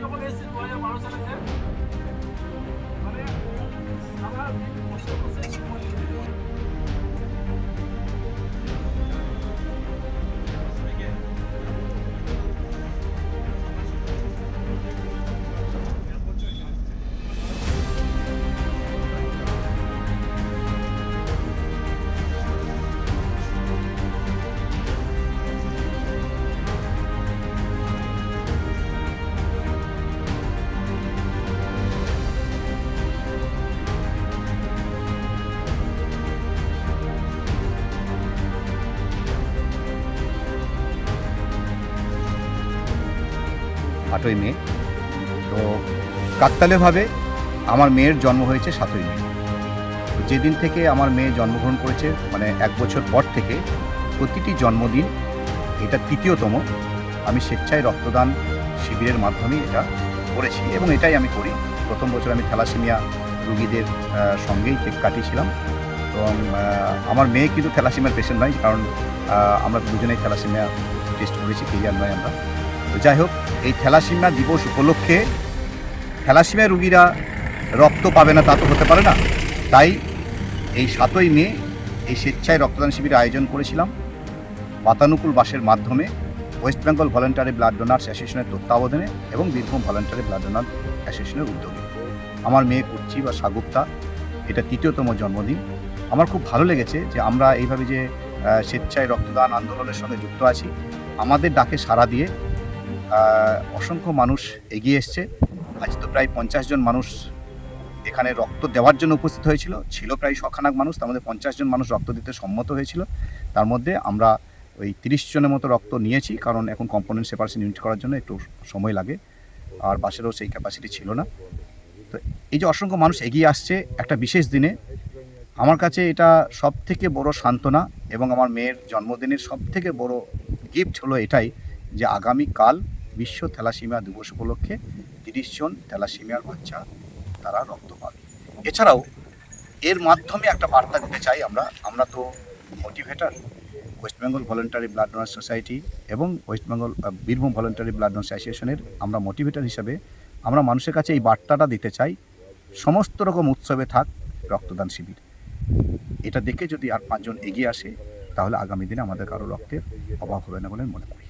যখন এসেছেন দু হাজার বারো সালে আটই মে। তো কাকতালীয়ভাবে আমার মেয়ের জন্ম হয়েছে সাতই মে। যেদিন থেকে আমার মেয়ে জন্মগ্রহণ করেছে মানে এক বছর পর থেকে প্রতিটি জন্মদিন এটা তৃতীয়তম। আমি স্বেচ্ছায় রক্তদান শিবিরের মাধ্যমে এটা করেছি এবং এটাই আমি করি। প্রথম বছর আমি থ্যালাসেমিয়া রুগীদের সঙ্গেই কেক কাটিয়েছিলাম। এবং আমার মেয়ে কিন্তু থ্যালাসেমিয়ার পেশেন্ট নয়, কারণ আমরা দুজনেই থ্যালাসেমিয়া টেস্ট করেছি ক্লিয়ার নয় আমরা। যাই হোক এই থ্যালাসিমিয়া দিবস উপলক্ষে থ্যালাসিমিয়া রুগীরা রক্ত পাবে না, তা তো হতে পারে না। তাই এই সাতই মে এই স্বেচ্ছায় রক্তদান শিবির আয়োজন করেছিলাম। বাতানুকূল বাসের মাধ্যমে West Bengal voluntary blood donors অ্যাসোসিয়েশনের তত্ত্বাবধানে এবং বীরভূম ভলেন্টারি ব্লাড ডোনার অ্যাসোসিয়েশনের উদ্যোগে। আমার মেয়ে কুচ্চি বা সাগুপ্তা, এটা তৃতীয়তম জন্মদিন। আমার খুব ভালো লেগেছে যে আমরা এইভাবে যে স্বেচ্ছায় রক্তদান আন্দোলনের সঙ্গে যুক্ত আছি, আমাদের ডাকে সাড়া দিয়ে অসংখ্য মানুষ এগিয়ে এসছে। আজ তো প্রায় পঞ্চাশ জন মানুষ এখানে রক্ত দেওয়ার জন্য উপস্থিত হয়েছিল। ছিল প্রায় শখানাক মানুষ, তার মধ্যে পঞ্চাশ জন মানুষ রক্ত দিতে সম্মত হয়েছিল। তার মধ্যে আমরা ওই তিরিশ জনের মতো রক্ত নিয়েছি, কারণ এখন কম্পোনেন্ট সেপারেশন ইউনিট করার জন্য একটু সময় লাগে। আর বাসেরও সেই ক্যাপাসিটি ছিল না। তো এই যে অসংখ্য মানুষ এগিয়ে আসছে একটা বিশেষ দিনে, আমার কাছে এটা সব থেকে বড় সান্ত্বনা এবং আমার মেয়ের জন্মদিনের সব থেকে বড় গিফট হলো এটাই যে আগামীকাল বিশ্ব থ্যালাসিমিয়া দিবস উপলক্ষে তিরিশ জন থ্যালাসিমিয়ার বাচ্চা তারা রক্ত পাবে। এছাড়াও এর মাধ্যমে একটা বার্তা দিতে চাই আমরা। আমরা তো motivator West Bengal voluntary blood donor society এবং West Bengal Birbhum voluntary blood donor অ্যাসোসিয়েশনের আমরা মোটিভেটার হিসাবে আমরা মানুষের কাছে এই বার্তাটা দিতে চাই, সমস্ত রকম উৎসবে থাক রক্তদান শিবির। এটা দেখে যদি আর পাঁচজন এগিয়ে আসে, তাহলে আগামী দিনে আমাদের কারও রক্তের অভাব হবে না বলে মনে করি।